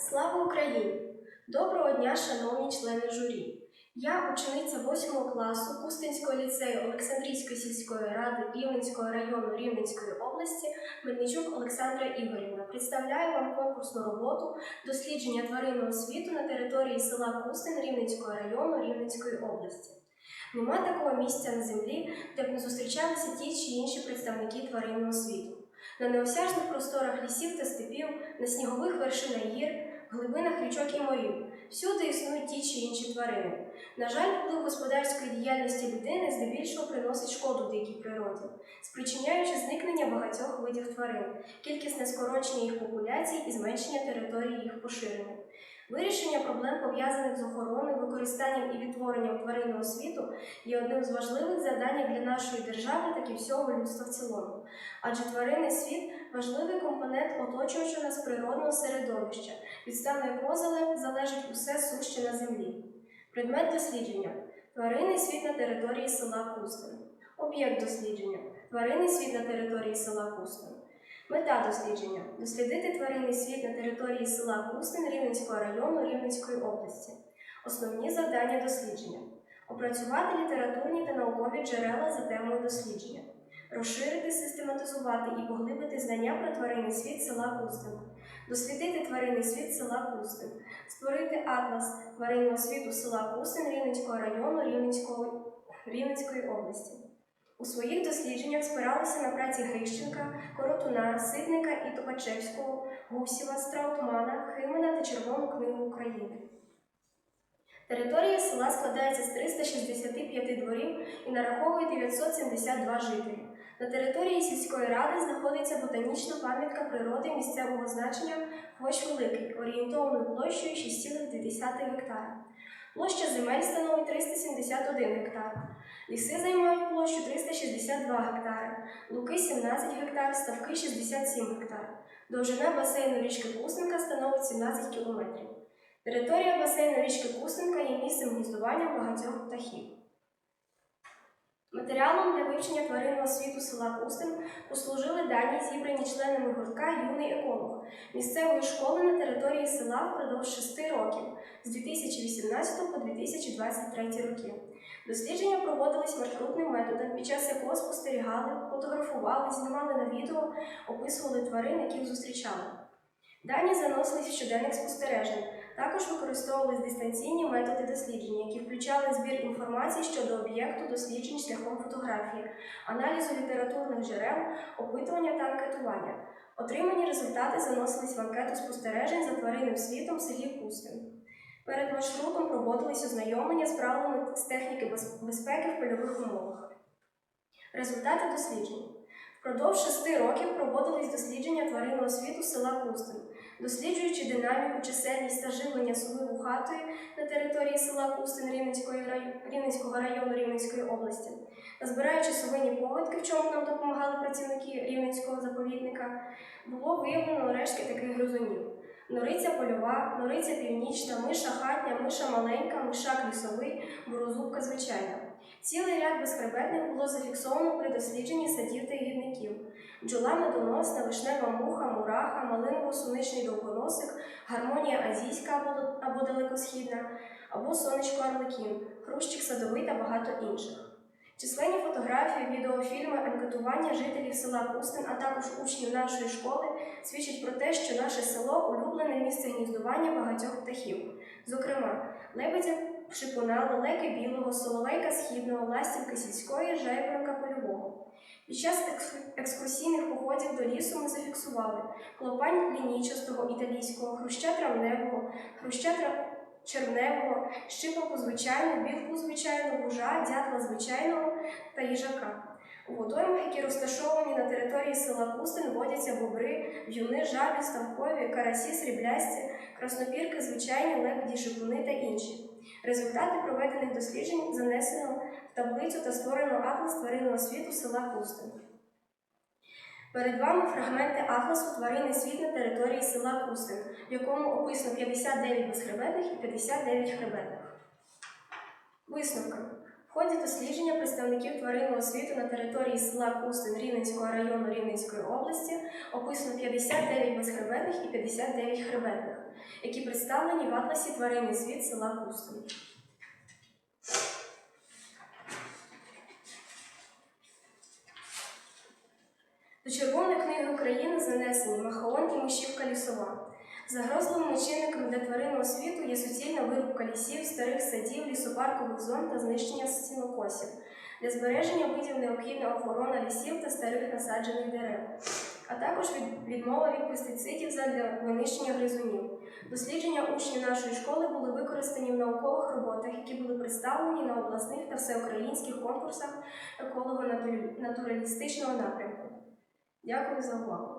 Слава Україні! Доброго дня, шановні члени журі! Я, учениця 8 класу Кустинського ліцею Олександрійської сільської ради Рівненського району Рівненської області Мельничук Олександра Ігорівна представляю вам конкурсну роботу дослідження тваринного світу на території села Кустин Рівненського району Рівненської області. Нема такого місця на землі, де б не зустрічалися ті чи інші представники тваринного світу. На неосяжних просторах лісів та степів, на снігових вершинах гір, глибинах річок і морів. Всюди існують ті чи інші тварини. На жаль, вплив господарської діяльності людини здебільшого приносить шкоду дикій природі, спричиняючи зникнення багатьох видів тварин, кількісне скорочення їх популяцій і зменшення території їх поширення. Вирішення проблем, пов'язаних з охороною, використанням і відтворенням тваринного світу, є одним з важливих завдань для нашої держави, так і всього людства в цілому. Адже тваринний світ важливий компонент оточуючого нас природного середовища, від стану якого залежить усе суще на землі. Предмет дослідження тваринний світ на території села Кустин. Об'єкт дослідження тваринний світ на території села Кустин. Мета дослідження дослідити тваринний світ на території села Кустин Рівненського району Рівненської області. Основні завдання дослідження опрацювати літературні та наукові джерела за темою дослідження, розширити, систематизувати і поглибити знання про тваринний світ села Кустин, дослідити тваринний світ села Кустин, створити атлас тваринного світу села Кустин Рівненського району Рівненської області. У своїх дослідженнях спиралися на праці Грищенка, Коротуна, Ситника і Топачевського, Гусєва, Страутмана, Химена та Червону книгу України. Територія села складається з 365 дворів і нараховує 972 жителі. На території сільської ради знаходиться ботанічна пам'ятка природи місцевого значення Хвощ Великий, орієнтованою площею 6,2 гектара. Площа земель становить 371 гектар. Ліси займають площу 362 гектари, луки 17 гектар, ставки 67 гектар. Довжина басейну річки Кусенка становить 17 кілометрів. Територія басейну річки Кусенка є місцем гніздування багатьох птахів. Матеріалом для вивчення тваринного світу села Кустин послужили дані, зібрані членами гуртка Юний еколог місцевої школи на території села впродовж 6 років з 2018 по 2023 роки. Дослідження проводились маршрутним методом, під час якого спостерігали, фотографували, знімали на відео, описували тварин, яких зустрічали. Дані заносились в щоденник спостережень. Також використовувались дистанційні методи дослідження, які включали збір інформації щодо об'єкту досліджень шляхом фотографії, аналізу літературних джерел, опитування та анкетування. Отримані результати заносились в анкету спостережень за тваринним світом в селі Кустин. Перед маршрутом проводились ознайомлення з правилами з техніки безпеки в польових умовах. Результати досліджень. Впродовж шести років проводились дослідження тваринного світу села Кустин, досліджуючи динаміку, чисельність та живлення сови вухатої на території села Кустин Рівненського району Рівненської області, збираючи совині поводки, в чому нам допомагали працівники Рівненського заповідника, було виявлено рештки таких гризунів. Нориця польова, нориця північна, миша хатня, миша маленька, мишак лісовий, борозубка звичайна. Цілий ряд безхребетних було зафіксовано при дослідженні садів та гірників. Бджола медоносна, вишнева муха, мураха, малиново-суничний довгоносик, гармонія азійська або, або далекосхідна, або сонечко арлекін, хрущик садовий та багато інших. Численні фотографії, відеофільми, анкетування жителів села Пустин, а також учнів нашої школи свідчать про те, що наше село улюблене місце гніздування багатьох птахів, зокрема, лебедя шипуна, лелеки білого, соловейка східного, ластівки сільської, жайворонка польового. Під час екскурсійних походів до лісу ми зафіксували клопань лінійчастого італійського, хруща травневого, хруща черневого, щипаку звичайного, білку звичайну, вужа, дятла звичайного та їжака. У водоймах, які розташовані на території села Кустин, водяться бобри, в'юни, жабі, ставкові, карасі, сріблясті, краснопірки, звичайні, лебеді, шипуни та інші. Результати проведених досліджень занесено в таблицю та створено атлас тваринного світу села Кустин. Перед вами фрагменти атласу тваринний світ на території села Кустин, в якому описано 59 безхребетних і 59 хребетних. Висновки. Ході дослідження представників тваринного світу на території села Кустин Рівненського району Рівненської області описано 59 безхребетних і 59 хребетних. які представлені в атласі Тваринний світ села Кустин. До Червоної книги України занесені Махаон і Мишівка лісова. Загрозливими чинниками для тваринного світу є суцільна вирубка лісів, старих садів, лісопаркових зон та знищення сінокосів. Для збереження видів необхідна охорона лісів та старих насаджених дерев, а також від- відмова від пестицидів задля винищення гризунів. Дослідження учнів нашої школи були використані в наукових роботах, які були представлені на обласних та всеукраїнських конкурсах еколого-натуралістичного напрямку. Дякую за увагу.